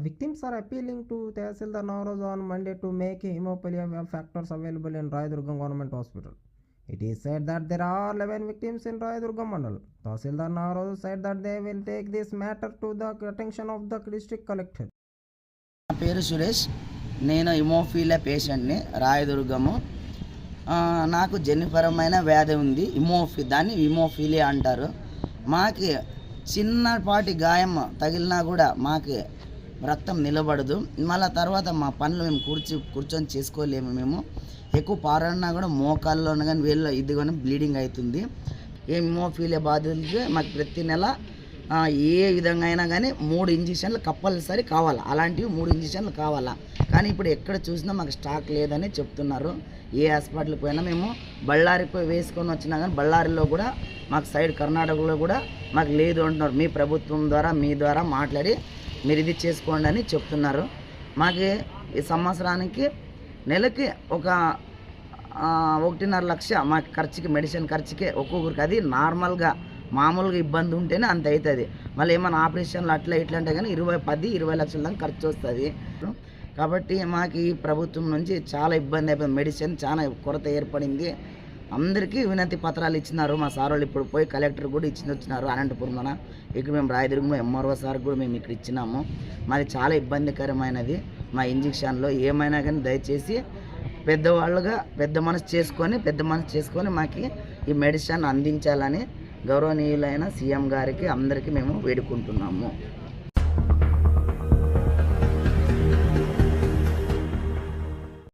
victims are appealing to Tehsildar Navroz on Monday to make hemophilia factors available in Rayadurgam Government Hospital. It is said that there are 11 victims in Rayadurgam Mandal. Tehsildar Navroz said that they will take this matter to the attention of the district collector. నా పేరు సురేష్ నేను ఇమోఫీలియా పేషెంట్ని రాయదుర్గము ఆ, నాకు జన్యుపరమైన వ్యాధి ఉంది ఇమోఫీ దాన్ని ఇమోఫీలియా అంటారు మాకి చిన్నపాటి గాయం తగిలినా కూడా మాకు రక్తం నిలబడదు. మళ్ళీ తర్వాత మా పనులు మేము కూర్చి కూర్చొని చేసుకోలేము మేము. ఎక్కువ పారన్నా కూడా మోకాల్లో కానీ వేళ్ళు ఇది కానీ బ్లీడింగ్ అవుతుంది. ఏ బాధితులకి మాకు ప్రతి నెల ఏ విధంగా అయినా కానీ మూడు ఇంజక్షన్లు కంపల్సరీ కావాలా. అలాంటివి మూడు ఇంజక్షన్లు కావాలా. కానీ ఇప్పుడు ఎక్కడ చూసినా మాకు స్టాక్ లేదని చెప్తున్నారు. ఏ హాస్పిటల్కి పోయినా మేము బళ్ళారికి పోయి వేసుకొని వచ్చినా కానీ బళ్ళారిలో కూడా మాకు సైడ్ కర్ణాటకలో కూడా మాకు లేదు అంటున్నారు. మీ ప్రభుత్వం ద్వారా మీ ద్వారా మాట్లాడి మీరు ఇది చేసుకోండి అని చెప్తున్నారు. మాకు ఈ సంవత్సరానికి నెలకి ఒక ఒకటిన్నర లక్ష మా ఖర్చుకి మెడిసిన్ ఖర్చుకే ఒక్కొక్కరికి అది నార్మల్గా మామూలుగా ఇబ్బంది ఉంటేనే అంత అవుతుంది. మళ్ళీ ఏమైనా ఆపరేషన్లు అట్లా ఇట్లా అంటే కానీ ఇరవై పది ఇరవై లక్షల దాకా ఖర్చు వస్తుంది. కాబట్టి మాకు ఈ ప్రభుత్వం నుంచి చాలా ఇబ్బంది అయిపోయింది. మెడిసిన్ చాలా కొరత ఏర్పడింది. అందరికీ వినతి పత్రాలు ఇచ్చినారు. మా సార్ వాళ్ళు ఇప్పుడు పోయి కలెక్టర్ కూడా ఇచ్చి వచ్చినారు అనంతపురంలోన. ఇక్కడ మేము రాయదుర్గం ఎంఆర్ఓ సార్ కూడా మేము ఇక్కడ ఇచ్చినాము. మాది చాలా ఇబ్బందికరమైనది మా ఇంజక్షన్లో. ఏమైనా కానీ దయచేసి పెద్దవాళ్ళుగా పెద్ద మనసు చేసుకొని పెద్ద మనసు చేసుకొని మాకు ఈ మెడిసిన్ అందించాలని గౌరవనీయులైన సీఎం గారికి అందరికీ మేము వేడుకుంటున్నాము.